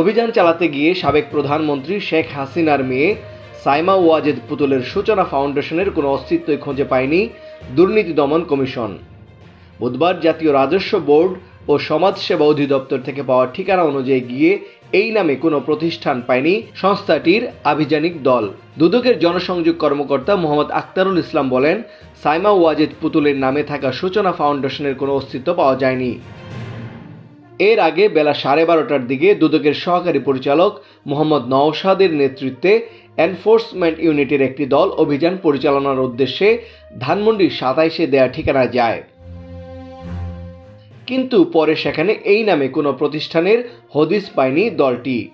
অভিযান চালাতে গিয়ে সাবেক প্রধানমন্ত্রী শেখ হাসিনার মেয়ে সাইমা ওয়াজেদ পুতুলের সূচনা ফাউন্ডেশনের কোনো অস্তিত্বই খুঁজে পায়নি দুর্নীতি দমন কমিশন। বুধবার জাতীয় রাজস্ব বোর্ড ও সমাজসেবা অধিদপ্তর থেকে পাওয়া ঠিকানা অনুযায়ী গিয়ে এই নামে কোনো প্রতিষ্ঠান পায়নি সংস্থাটির আভিযানিক দল। দুদকের জনসংযোগ কর্মকর্তা মোহাম্মদ আক্তারুল ইসলাম বলেন, সাইমা ওয়াজেদ পুতুলের নামে থাকা সূচনা ফাউন্ডেশনের কোনো অস্তিত্ব পাওয়া যায়নি। এর আগে বেলা সাড়ে বারোটার দিকে দুদকের সহকারী পরিচালক মোহাম্মদ নওশাদের নেতৃত্বে এনফোর্সমেন্ট ইউনিটের একটি দল অভিযান পরিচালনার উদ্দেশ্যে ধানমন্ডির সাতাইশে দেয়া ঠিকানা যায়। কিন্তু পরে সেখানে এই নামে কোনো প্রতিষ্ঠানের হদিস পায়নি দলটি।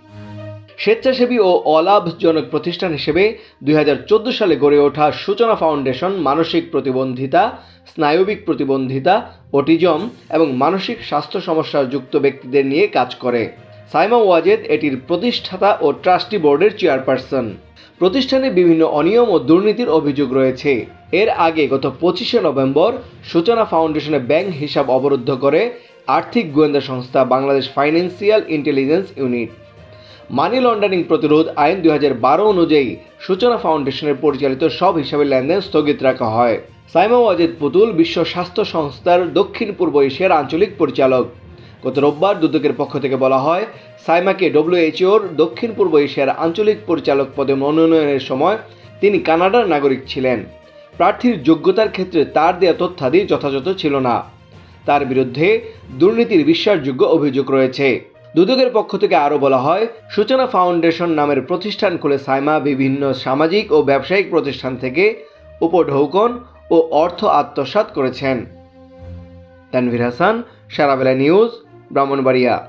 স্বেচ্ছাসেবী ও অলাভজনক প্রতিষ্ঠান হিসেবে দুই হাজার চোদ্দ সালে গড়ে ওঠা সূচনা ফাউন্ডেশন মানসিক প্রতিবন্ধিতা, স্নায়বিক প্রতিবন্ধিতা, অটিজম এবং মানসিক স্বাস্থ্য সমস্যা যুক্ত ব্যক্তিদের নিয়ে কাজ করে। সাইমা ওয়াজেদ এটির প্রতিষ্ঠাতা ও ট্রাস্টি বোর্ডের চেয়ারপারসন। প্রতিষ্ঠানে বিভিন্ন অনিয়ম ও দুর্নীতির অভিযোগ রয়েছে। এর আগে গত পঁচিশে নভেম্বর সূচনা ফাউন্ডেশনে ব্যাংক হিসাব অবরুদ্ধ করে আর্থিক গোয়েন্দা সংস্থা Bangladesh financial intelligence unit. Money laundering প্রতিরোধ আইন দু হাজার বারো অনুযায়ী সূচনা ফাউন্ডেশনের পরিচালিত সব হিসাবে লেনদেন স্থগিত রাখা হয়। সাইমা ওয়াজেদ পুতুল বিশ্ব স্বাস্থ্য সংস্থার দক্ষিণ পূর্ব এশিয়ার আঞ্চলিক পরিচালক। গত রোববার দুদকের পক্ষ থেকে বলা হয়, সাইমাকে ডব্লিউএইচওর দক্ষিণ পূর্ব এশিয়ার আঞ্চলিক পরিচালক পদে মনোনয়নের সময় তিনি কানাডার নাগরিক ছিলেন। প্রার্থীর যোগ্যতার ক্ষেত্রে তার দেয়া তথ্যাদি যথাযথ ছিল না। তার বিরুদ্ধে দুর্নীতির বিশ্বাসযোগ্য অভিযোগ রয়েছে। দুদকের পক্ষ থেকে আরও বলা হয়, সূচনা ফাউন্ডেশন নামের প্রতিষ্ঠান খুলে সাইমা বিভিন্ন সামাজিক ও ব্যবসায়িক প্রতিষ্ঠান থেকে উপঢৌকন ও অর্থ আত্মসাত করেছেন। তানভীর হাসান সারাবেলা নিউজ, ব্রাহ্মণবাড়িয়া।